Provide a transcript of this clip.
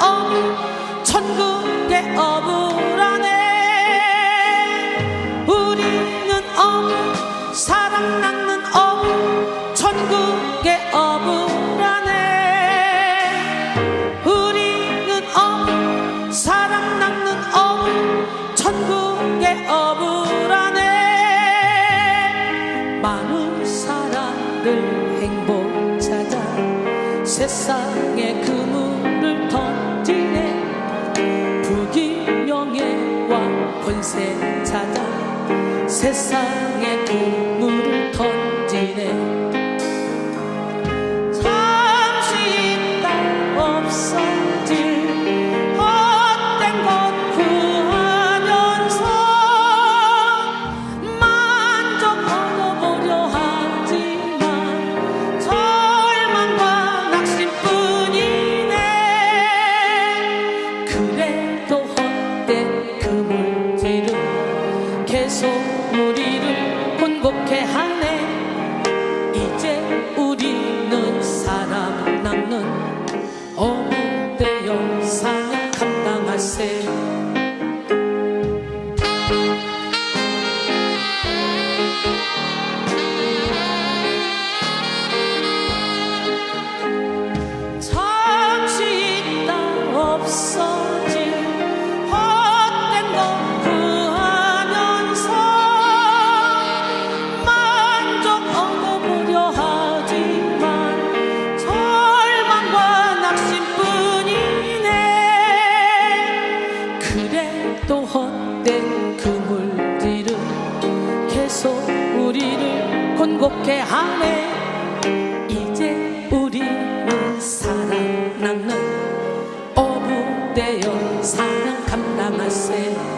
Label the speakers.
Speaker 1: 어부 천국의 어부라네. 우리는 어부 사랑 낳는 어부 천국의 어부라네. 우리는 어부 사랑 낳는 어부 천국의 어부라네. 많은 사람들 행복 찾아 세상 찾아 세상에 그물을 던지네 계속 우리를 곤곡해 하네. 이제 우리는 사람 남는 어부되어 사냥 감당하세 없어 행복해 하네. 이제 우리는 사랑나는 오부되어 사랑 감당하세요